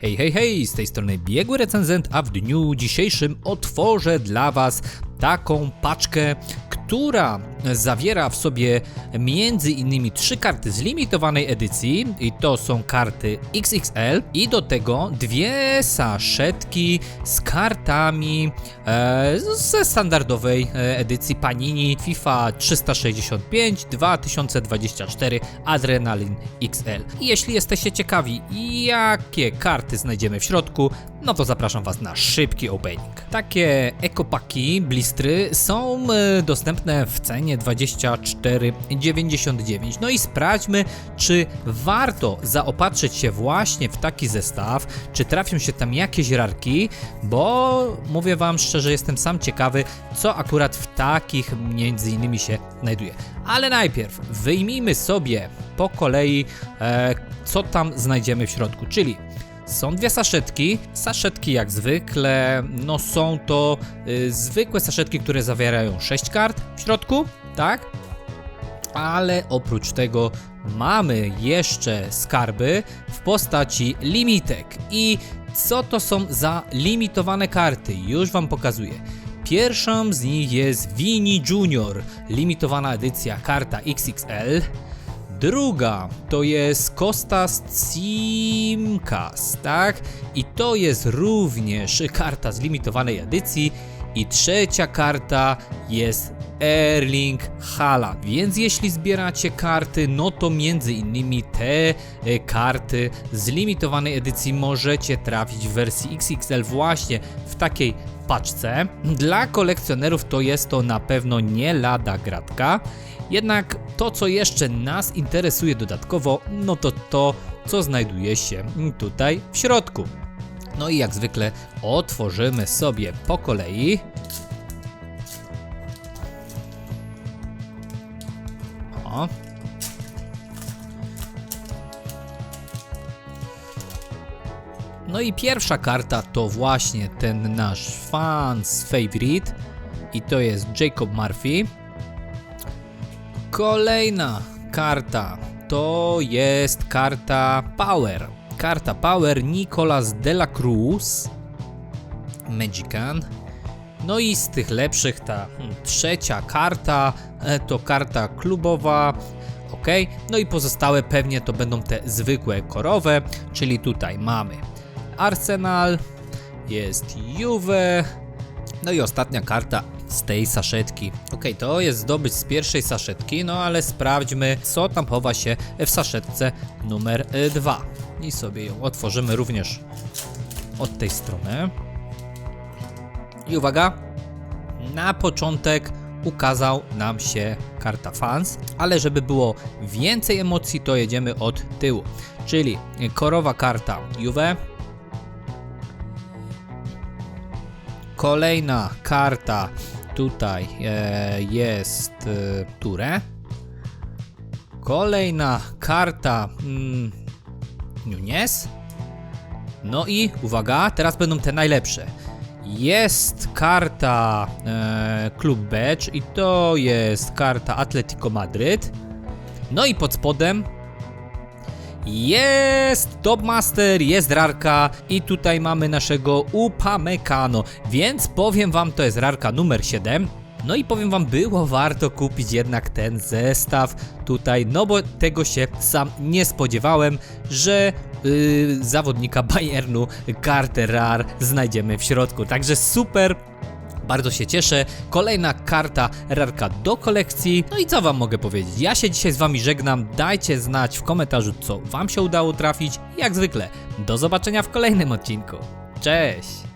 Hej, hej, hej, z tej strony biegły recenzent, a w dniu dzisiejszym otworzę dla Was taką paczkę, która zawiera w sobie między innymi trzy karty z limitowanej edycji i to są karty XXL i do tego dwie saszetki z kartami e, ze standardowej e, edycji Panini FIFA 365 2024 Adrenaline XL. I jeśli jesteście ciekawi jakie karty znajdziemy w środku, no to zapraszam Was na szybki opening. Takie ekopaki, blistry są e, dostępne w cenie 24,99. No i sprawdźmy, czy warto zaopatrzyć się właśnie w taki zestaw, czy trafią się tam jakieś rarki, bo mówię Wam szczerze, jestem sam ciekawy, co akurat w takich między innymi się znajduje. Ale najpierw wyjmijmy sobie po kolei, e, co tam znajdziemy w środku, czyli są dwie saszetki. Saszetki jak zwykle, no są to y, zwykłe saszetki, które zawierają 6 kart w środku, tak? Ale oprócz tego mamy jeszcze skarby w postaci limitek. I co to są za limitowane karty? Już Wam pokazuję. Pierwszą z nich jest Vini Junior, limitowana edycja karta XXL. Druga to jest Kostas Cimkas, tak? I to jest również karta z limitowanej edycji. I trzecia karta jest Erling Haaland. Więc jeśli zbieracie karty, no to między innymi te e, karty z limitowanej edycji możecie trafić w wersji XXL właśnie w takiej paczce. Dla kolekcjonerów to jest to na pewno nie lada gratka. Jednak to, co jeszcze nas interesuje dodatkowo, no to to, co znajduje się tutaj w środku. No i jak zwykle otworzymy sobie po kolei. No i pierwsza karta to właśnie ten nasz fans favorite i to jest Jacob Murphy. Kolejna karta to jest karta Power. Karta Power Nicolas de la Cruz. Magican. No i z tych lepszych ta hmm, trzecia karta e, to karta klubowa. Ok, no i pozostałe pewnie to będą te zwykłe korowe, czyli tutaj mamy Arsenal, jest Juve, no i ostatnia karta z tej saszetki. Ok, to jest zdobyć z pierwszej saszetki, no ale sprawdźmy, co tam chowa się w saszetce numer 2. I sobie ją otworzymy również od tej strony. I uwaga, na początek ukazał nam się karta fans, ale żeby było więcej emocji, to jedziemy od tyłu. Czyli korowa karta Juve, Kolejna karta tutaj e, jest e, Ture. Kolejna karta mm, Nunes. No i uwaga, teraz będą te najlepsze. Jest karta e, Club Badge i to jest karta Atletico Madryt. No i pod spodem jest Topmaster, jest rarka i tutaj mamy naszego Upamecano, więc powiem wam, to jest rarka numer 7. No i powiem wam, było warto kupić jednak ten zestaw tutaj, no bo tego się sam nie spodziewałem, że yy, zawodnika Bayernu kartę rar znajdziemy w środku. Także super, bardzo się cieszę. Kolejna karta rarka do kolekcji. No i co wam mogę powiedzieć? Ja się dzisiaj z wami żegnam. Dajcie znać w komentarzu, co wam się udało trafić. Jak zwykle, do zobaczenia w kolejnym odcinku. Cześć!